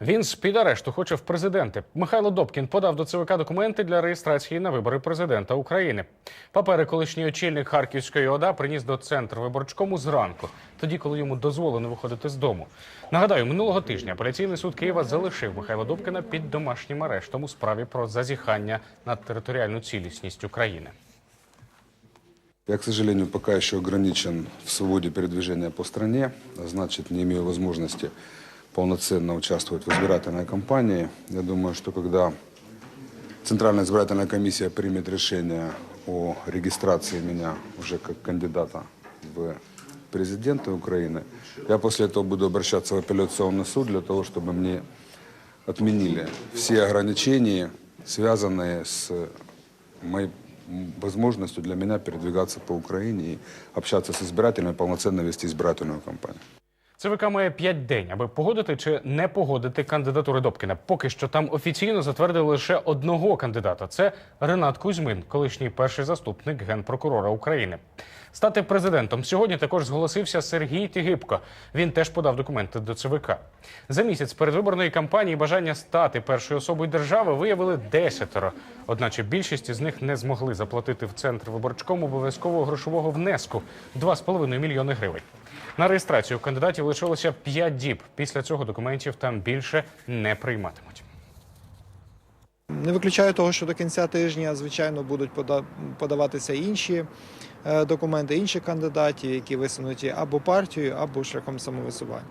Він з під арешту хоче в президенти. Михайло Добкін подав до ЦВК документи для реєстрації на вибори президента України. Папери колишній очільник Харківської ОДА приніс до центру виборчкому зранку, тоді, коли йому дозволено виходити з дому. Нагадаю, минулого тижня апеляційний суд Києва залишив Михайла Добкіна під домашнім арештом у справі про зазіхання на територіальну цілісність України. Я, к сожалению, пока еще ограничен в свободе передвижения по стране, значит, не имею возможности полноценно участвовать в избирательной кампании. Я думаю, что когда Центральная избирательная комиссия примет решение о регистрации меня уже как кандидата в президенты Украины, я после этого буду обращаться в апелляционный суд для того, чтобы мне отменили все ограничения, связанные с моей возможностью для меня передвигаться по Украине и общаться с избирателями, полноценно вести избирательную кампанию. ЦВК має 5 день, аби погодити чи не погодити кандидатури Добкіна. Поки що там офіційно затвердили лише одного кандидата. Це Ренат Кузьмин, колишній перший заступник генпрокурора України. Стати президентом сьогодні також зголосився Сергій Тігипко. Він теж подав документи до ЦВК. За місяць передвиборної кампанії бажання стати першою особою держави виявили десятеро. Одначе більшість із них не змогли заплатити в центр виборчкому обов'язкового грошового внеску 2,5 мільйони гривень. На реєстрацію кандидатів лишилося 5 діб. Після цього документів там більше не прийматимуть. Не виключаю того, що до кінця тижня, звичайно, будуть пода- подаватися інші е, документи інші кандидатів, які висунуті або партією, або шляхом самовисування.